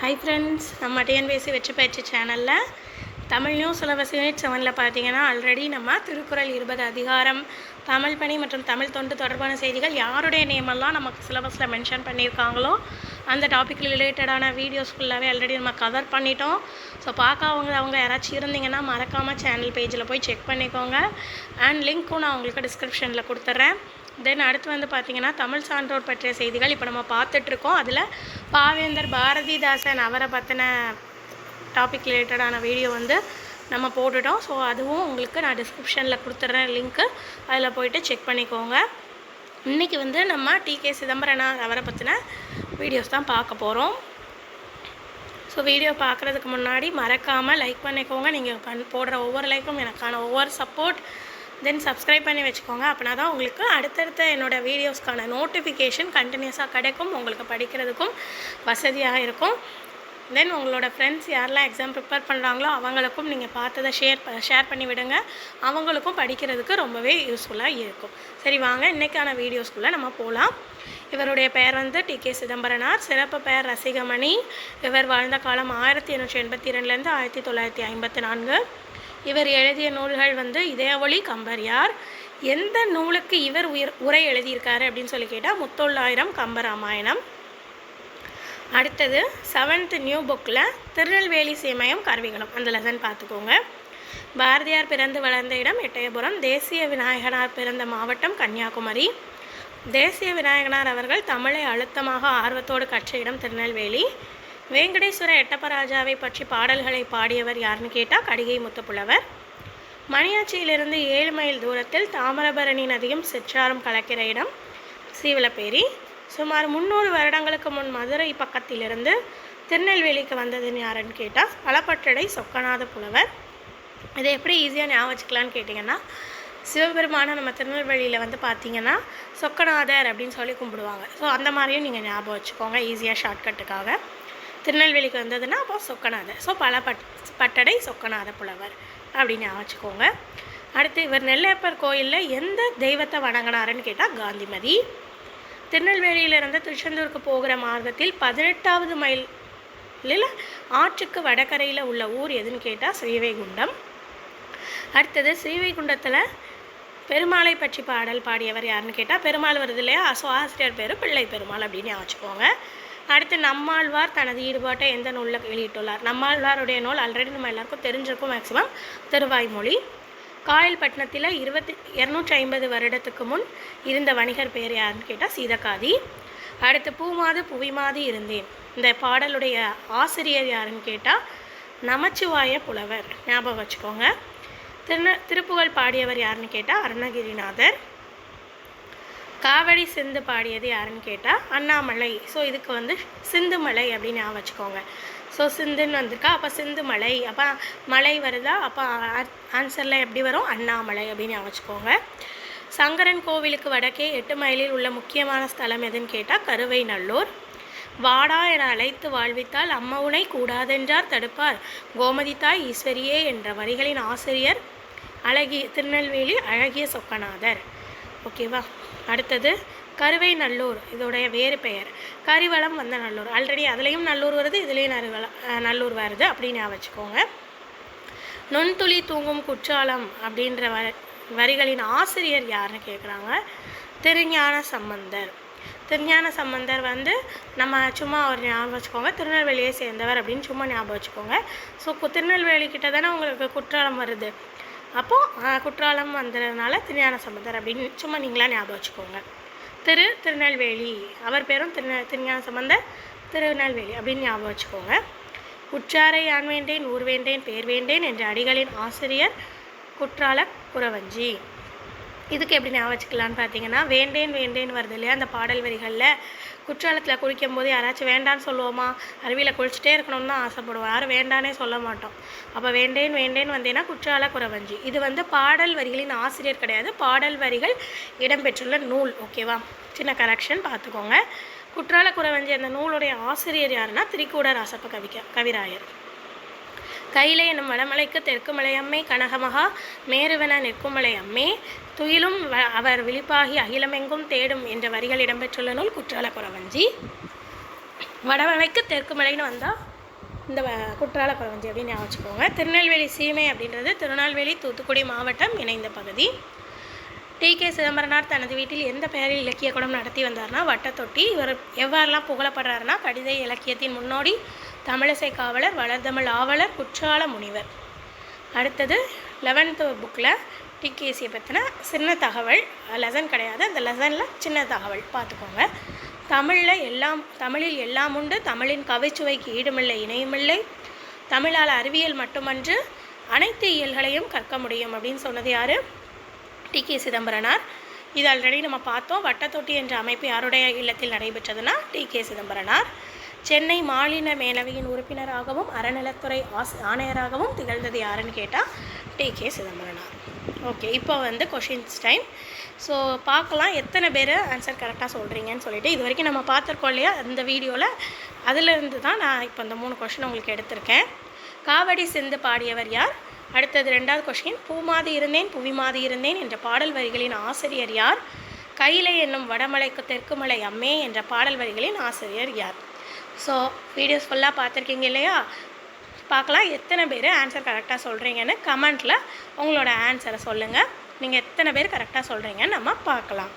Hi friends நம்ம TNPSC வெற்றி பயிற்சி சேனலில் தமிழ் நியூஸ் சிலபஸ் யூனிட் செவனில் பார்த்தீங்கன்னா ஆல்ரெடி நம்ம திருக்குறள் இருபது அதிகாரம் தமிழ் பணி மற்றும் தமிழ் தொண்டு தொடர்பான செய்திகள் யாருடைய நேமெல்லாம் நமக்கு சிலபஸில் மென்ஷன் பண்ணியிருக்காங்களோ அந்த டாபிக் ரிலேட்டடான வீடியோஸ் ஃபுல்லாகவே ஆல்ரெடி நம்ம கவர் பண்ணிட்டோம். ஸோ பார்க்க அவங்க யாராச்சும் இருந்தீங்கன்னா மறக்காமல் சேனல் பேஜில் போய் செக் பண்ணிக்கோங்க. அண்ட் லிங்க்கும் நான் உங்களுக்கு டிஸ்கிரிப்ஷனில் கொடுத்துட்றேன் தென் அடுத்து வந்து பார்த்திங்கன்னா தமிழ் சான்றோர் பற்றிய செய்திகள் இப்போ நம்ம பார்த்துட்ருக்கோம் அதில் பாவேந்தர் பாரதிதாசன் அவரை பற்றின டாபிக் ரிலேட்டடான வீடியோ வந்து நம்ம போட்டுட்டோம். ஸோ அதுவும் உங்களுக்கு நான் டிஸ்கிரிப்ஷனில் கொடுத்துட்றேன் லிங்க்கு அதில் போயிட்டு செக் பண்ணிக்கோங்க. இன்றைக்கி வந்து நம்ம டிகே சிதம்பரனார் அவரை பற்றின வீடியோஸ் தான் பார்க்க போகிறோம் ஸோ வீடியோ பார்க்குறதுக்கு முன்னாடி மறக்காமல் லைக் பண்ணிக்கோங்க. நீங்கள் பண் போடுற ஒவ்வொரு லைக்கும் எனக்கான ஒவ்வொரு சப்போர்ட் தென் சப்ஸ்கிரைப் பண்ணி வச்சுக்கோங்க. அப்படின்னா தான் உங்களுக்கு அடுத்தடுத்த என்னோடய வீடியோஸ்க்கான நோட்டிஃபிகேஷன் கண்டினியூஸாக கிடைக்கும். உங்களுக்கு படிக்கிறதுக்கும் வசதியாக இருக்கும். தென் உங்களோட ஃப்ரெண்ட்ஸ் யாரெல்லாம் எக்ஸாம் ப்ரிப்பேர் பண்ணுறாங்களோ அவங்களுக்கும் நீங்கள் பார்த்ததை ஷேர் ப ஷேர் பண்ணி விடுங்க. அவங்களுக்கும் படிக்கிறதுக்கு ரொம்பவே யூஸ்ஃபுல்லாக இருக்கும். சரி வாங்க இன்றைக்கான வீடியோஸ்குள்ளே நம்ம போகலாம் இவருடைய பெயர் வந்து டி கே சிதம்பரனார். சிறப்பு பெயர் ரசிகமணி. இவர் வாழ்ந்த காலம் ஆயிரத்தி எண்ணூற்றி எண்பத்தி ரெண்டுலேருந்து ஆயிரத்தி தொள்ளாயிரத்தி ஐம்பத்தி நான்கு. இவர் எழுதிய நூல்கள் வந்து இதயவொளி கம்பரியார். எந்த நூலுக்கு இவர் உயிர் உரை எழுதியிருக்காரு அப்படின்னு சொல்லி கேட்டால் முத்தொள்ளாயிரம் கம்பராமாயணம் அடுத்தது செவன்த் நியூ புக்கில் திருநெல்வேலி சீமயம் கருவிகளும். அந்த லெசன் பார்த்துக்கோங்க. பாரதியார் பிறந்து வளர்ந்த இடம் எட்டயபுரம். தேசிய விநாயகனார் பிறந்த மாவட்டம் கன்னியாகுமரி. தேசிய விநாயகனார் அவர்கள் தமிழை அழுத்தமாக ஆர்வத்தோடு கற்ற இடம் திருநெல்வேலி. வேங்கடேஸ்வர எட்டப்பராஜாவை பற்றி பாடல்களை பாடியவர் யாருன்னு கேட்டால் கடிகை முத்துப்புலவர். மணியாச்சியிலிருந்து ஏழு மைல் தூரத்தில் தாமிரபரணி நதியும் சிற்றாரும் கலக்கிற இடம். சீவலப்பேரி. சுமார் முந்நூறு வருடங்களுக்கு முன் மதுரை பக்கத்திலிருந்து திருநெல்வேலிக்கு வந்ததுன்னு யாருன்னு கேட்டால் பலப்பட்டடை சொக்கநாத புலவர். இதை எப்படி ஈஸியாக ஞாபகம் வச்சுக்கலான்னு கேட்டிங்கன்னா சிவபெருமான நம்ம திருநெல்வேலியில் வந்து பார்த்தீங்கன்னா சொக்கநாதர் அப்படின்னு சொல்லி கும்பிடுவாங்க. ஸோ அந்த மாதிரியும் நீங்கள் ஞாபகம் வச்சுக்கோங்க ஈஸியாக ஷார்ட்கட்டுக்காக திருநெல்வேலிக்கு வந்ததுன்னா அப்போ சொக்கநாதர். ஸோ பல பட் பட்டடை சொக்கநாத புலவர் அப்படின்னு ஞாபகம் வச்சுக்கோங்க. அடுத்து இவர் நெல்லையப்பர் கோயிலில் எந்த தெய்வத்தை வணங்கினாருன்னு கேட்டால் காந்திமதி. திருநெல்வேலியிலிருந்து திருச்செந்தூருக்கு போகிற மார்க்கத்தில் பதினெட்டாவது மைலில் ஆற்றுக்கு வடகரையில் உள்ள ஊர் எதுன்னு கேட்டால் ஸ்ரீவைகுண்டம். அடுத்தது ஸ்ரீவைகுண்டத்தில் பெருமாளை பற்றி பாடல் பாடியவர் யாருன்னு கேட்டால் பெருமாள் வருது இல்லையா? ஸோ ஆசிரியர் பேர் பிள்ளை பெருமாள் அப்படின்னு வச்சுக்கோங்க. அடுத்து நம்மாழ்வார் தனது ஈடுபாட்டை எந்த நூலில் வெளியிட்டுள்ளார்? நம்மாழ்வாருடைய நூல் ஆல்ரெடி நம்ம எல்லாருக்கும் தெரிஞ்சிருக்கும் மேக்ஸிமம் திருவாய்மொழி. காயல்பட்டினத்தில் இருபத்தி இரநூற்றி ஐம்பது வருடத்துக்கு முன் இருந்த வணிகர் பேர் யாருன்னு கேட்டால் சீதக்காதி. அடுத்து பூமாது புவிமாது இருந்தேன். இந்த பாடலுடைய ஆசிரியர் யாருன்னு கேட்டால் நமச்சிவாய புலவர். ஞாபகம் வச்சுக்கோங்க. திருந திருப்புகழ் பாடியவர் யாருன்னு கேட்டால் அருணகிரிநாதர். காவடி சிந்து பாடியது யாருன்னு கேட்டால் அண்ணாமலை. ஸோ இதுக்கு வந்து சிந்துமலை அப்படின்னு ஞாபகம் வச்சுக்கோங்க. ஸோ சிந்துன்னு வந்திருக்கா அப்போ சிந்து மலை அப்போ மலை வருதா அப்போ ஆன்சரில் எப்படி வரும்? அண்ணாமலை அப்படின்னு ஞாபகம் வச்சுக்கோங்க. சங்கரன் கோவிலுக்கு வடக்கே எட்டு மைலில் உள்ள முக்கியமான ஸ்தலம் எதுன்னு கேட்டால் கருவை நல்லூர் வாடா என அழைத்து வாழ்வித்தால் அம்மவுனை கூடாதென்றார் தடுப்பார். கோமதி தாய் ஈஸ்வரியே என்ற வரிகளின் ஆசிரியர். அழகிய திருநெல்வேலி அழகிய சொக்கநாதர். ஓகேவா அடுத்தது கருவை நல்லூர். இதோடைய வேறு பெயர். கரிவளம் வந்த நல்லூர். ஆல்ரெடி அதுலேயும் நல்லூர் வருது இதுலேயும் நறுவளம் நல்லூர் வருது அப்படின்னு ஞாபகம் வச்சுக்கோங்க. நுண்துளி தூங்கும் குற்றாலம் அப்படின்ற வ வரிகளின் ஆசிரியர் யாருன்னு கேட்குறாங்க திருஞான சம்பந்தர். திருஞான சம்பந்தர் வந்து நம்ம சும்மா ஒரு ஞாபகம் வச்சுக்கோங்க திருநெல்வேலியை சேர்ந்தவர் அப்படின்னு சும்மா ஞாபகம் வச்சுக்கோங்க. ஸோ திருநெல்வேலி கிட்ட தானே உங்களுக்கு குற்றாலம் வருது. அப்போது குற்றாலம் வந்ததுனால திருஞான சம்பந்தர் அப்படின்னு சும்மா நீங்களாக ஞாபகம் வச்சுக்கோங்க. திரு திருநெல்வேலி அவர் பேரும் திரு திருஞான சம்பந்தர் திருநெல்வேலி அப்படின்னு ஞாபகம் வச்சுக்கோங்க. உற்றாரை யான் வேண்டேன் ஊர் வேண்டேன் பேர் வேண்டேன் என்ற அடிகளின் ஆசிரியர் குற்றால குறவஞ்சி இதுக்கு எப்படி ஞாபகம் வச்சுக்கலான்னு பார்த்தீங்கன்னா வேண்டேன் வேண்டேன் வருது இல்லையா? அந்த பாடல் வரிகளில் குற்றாலத்தில் குளிக்கும் போது யாராச்சும் வேண்டான்னு சொல்லுவோமா? அருவியில் குளிச்சுட்டே இருக்கணும்னு தான் ஆசைப்படுவோம். யாரும் வேண்டானே சொல்ல மாட்டோம். அப்போ வேண்டேன் வேண்டேன் வந்தேன்னா குற்றால குறவஞ்சி இது வந்து பாடல் வரிகளின் ஆசிரியர் கிடையாது. பாடல் வரிகள் இடம்பெற்றுள்ள நூல் ஓகேவா? சின்ன கரெக்ஷன் பார்த்துக்கோங்க. குற்றால குறவஞ்சி அந்த நூலுடைய ஆசிரியர் யாருன்னா திரிகூடர் ராசப்ப கவிக்க கவிராயர். கையிலே என்னும் வடமலைக்கு தெற்கு மலையம்மை கனகமகா மேருவென நிற்குமலை அம்மே. துயிலும் வ- அவர் விழிப்பாகி அகிலமெங்கும் தேடும் என்ற வரிகள் இடம்பெற்றுள்ள நூல் குற்றால குறவஞ்சி வடமலைக்கு தெற்கு மலைன்னு வந்தால் இந்த குற்றால குறவஞ்சி அப்படின்னு ஞாபகம் திருநெல்வேலி சீமை அப்படின்றது திருநெல்வேலி தூத்துக்குடி மாவட்டம் இணைந்த பகுதி. டி. கே. சிதம்பரனார் தனது வீட்டில் எந்த பெயரில் இலக்கிய குடம் நடத்தி வந்தார்னா வட்டத்தொட்டி. இவர் எவ்வாறெல்லாம் புகழப்படுறாருன்னா கடித இலக்கியத்தின் முன்னோடி தமிழிசை காவலர் வளர்தமிழ் ஆவலர் குற்றால முனிவர். அடுத்தது லெவன்த்து புக்கில் டிகேசியை பற்றின சின்ன தகவல். லெசன் கிடையாது. அந்த லெசனில் சின்ன தகவல் பார்த்துக்கோங்க. தமிழில் எல்லாம் தமிழில் எல்லாம் உண்டு. தமிழின் கவிச்சுவைக்கு ஈடுமில்லை இணையுமில்லை. தமிழால் அறிவியல் மட்டுமன்று அனைத்து இயல்களையும் கற்க முடியும் அப்படின்னு சொன்னது யார்? T K Chidambaranar. இது ஆல்ரெடி நம்ம பார்த்தோம். வட்டத்தொட்டி என்ற அமைப்பு யாருடைய இல்லத்தில் நடைபெற்றதுன்னா டி கே சிதம்பரனார். சென்னை மாநில மேலவையின் உறுப்பினராகவும் அறநிலத்துறை ஆஸ் ஆணையராகவும் திகழ்ந்தது யாருன்னு கேட்டால் டி. கே. சிதம்பரனார். ஓகே இப்போ வந்து கொஷின்ஸ் டைம் ஸோ பார்க்கலாம் எத்தனை பேர் ஆன்சர் கரெக்டாக சொல்கிறீங்கன்னு சொல்லிட்டு இது வரைக்கும் நம்ம பார்த்துருக்கோம் இல்லையா இந்த வீடியோவில் அதிலிருந்து தான் நான் இப்போ இந்த மூணு கொஷின் உங்களுக்கு எடுத்திருக்கேன். காவடி சிந்து பாடியவர் யார்? அடுத்தது ரெண்டாவது கொஷின் பூமாதி இருந்தேன் புவிமாதி இருந்தேன் என்ற பாடல் வரிகளின் ஆசிரியர் யார்? கைலை என்னும் வடமலைக்கு தெற்கு மலை அம்மே என்ற பாடல் வரிகளின் ஆசிரியர் யார்? ஸோ வீடியோஸ் ஃபுல்லாக பார்த்துருக்கீங்க இல்லையா? பார்க்கலாம். எத்தனை பேர் ஆன்சர் கரெக்டாக சொல்கிறீங்கன்னு கமெண்ட்டில் உங்களோட ஆன்சரை சொல்லுங்கள் நீங்கள் எத்தனை பேர் கரெக்டாக சொல்கிறீங்கன்னு நம்ம பார்க்கலாம்.